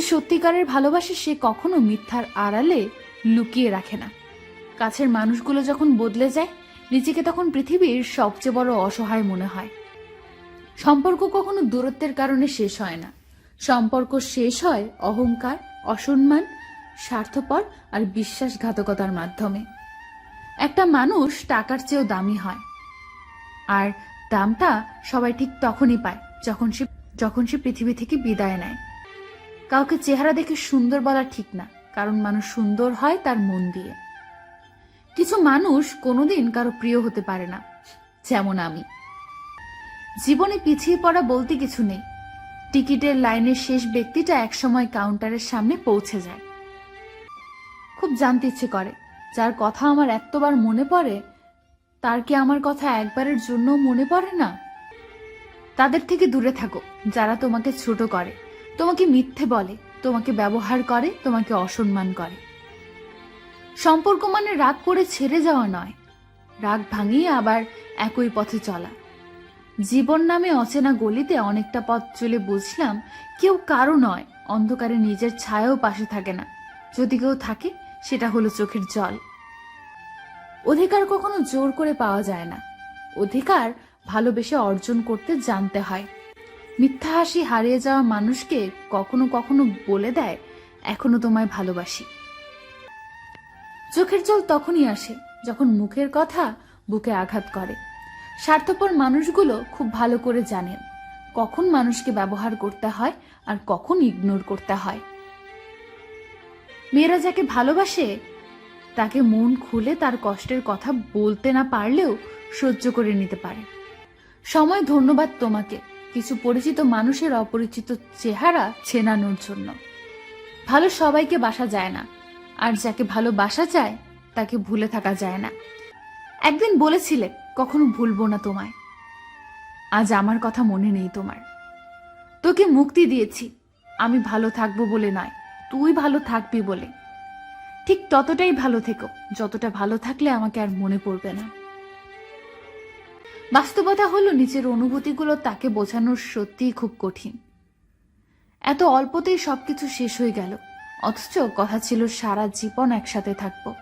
যে সত্যিকারের ভালোবাসে সে কখনো মিথ্যার আড়ালে লুকিয়ে রাখে না। কাছের মানুষগুলো যখন বদলে যায়, নিজেকে তখন পৃথিবীর সবচেয়ে বড় অসহায় মনে হয়। সম্পর্ক কখনো দূরত্বের কারণে শেষ হয় না। সম্পর্ক শেষ হয় অহংকার, অসম্মান, স্বার্থপর আর বিশ্বাসঘাতকতার মাধ্যমে। একটা মানুষ টাকার চেয়েও দামি হয়। আর দামটা সবাই ঠিক তখনই পায় যখন সে যখন সে পৃথিবী থেকে বিদায় নেয়। কাউকে চেহারা দেখে সুন্দর বলা ঠিক না, কারণ মানুষ সুন্দর হয় তার মন দিয়ে। কিছু মানুষ কোনোদিন কারও প্রিয় হতে পারে না, যেমন আমি। জীবনে পিছিয়ে পড়া বলতে কিছু নেই। টিকিটের লাইনের শেষ ব্যক্তিটা একসময় কাউন্টারের সামনে পৌঁছে যায়। খুব জানতে ইচ্ছে করে, যার কথা আমার এতবার মনে পড়ে, তার কি আমার কথা একবারের জন্য মনে পড়ে না? তাদের থেকে দূরে থাকো, যারা তোমাকে ছোট করে। তোমাকে মিথ্যে বলে, তোমাকে ব্যবহার করে, তোমাকে অসম্মান করে। সম্পর্ক মানে রাগ করে ছেড়ে যাওয়া নয়, রাগ ভাঙিয়ে আবার একই পথে চলা। জীবন নামে অচেনা গলিতে অনেকটা পথ চলে বুঝলাম, কেউ কারও নয়, অন্ধকারে নিজের ছায়াও পাশে থাকে না। যদি কেউ থাকে, সেটা হলো চোখের জল। অধিকার কখনো জোর করে পাওয়া যায় না। অধিকার ভালোবেসে অর্জন করতে জানতে হয়। মিথ্যা হাসি হারিয়ে যাওয়া মানুষকে কখনো কখনো বলে দেয়, এখনও তোমায় ভালোবাসি। চোখের জল তখনই আসে যখন মুখের কথা বুকে আঘাত করে। স্বার্থপর মানুষগুলো খুব ভালো করে জানেন কখন মানুষকে ব্যবহার করতে হয় আর কখন ইগনোর করতে হয়। মেয়েরা যাকে ভালোবাসে, তাকে মন খুলে তার কষ্টের কথা বলতে না পারলেও সহ্য করে নিতে পারে। সময় ধন্যবাদ তোমাকে। কিছু পরিচিত মানুষের অপরিচিত চেহারা চেনানোর জন্য। ভালো সবাইকে বাসা যায় না, আর যাকে ভালোবাসা চায় তাকে ভুলে থাকা যায় না। একদিন বলেছিলে, কখনো ভুলবো না তোমায়। আজ আমার কথা মনে নেই তোমার। তোকে মুক্তি দিয়েছি, আমি ভালো থাকব বলে নয়, তুই ভালো থাকবি বলে। ঠিক ততটাই ভালো থেকো, যতটা ভালো থাকলে আমাকে আর মনে পড়বে না। বাস্তবতা হলো নিজের অনুভূতিগুলো তাকে বোঝানোর সত্যিই খুব কঠিন। এত অল্পতেই সবকিছু শেষ হয়ে গেল। অথচ কথা ছিল সারা জীবন একসাথে থাকব।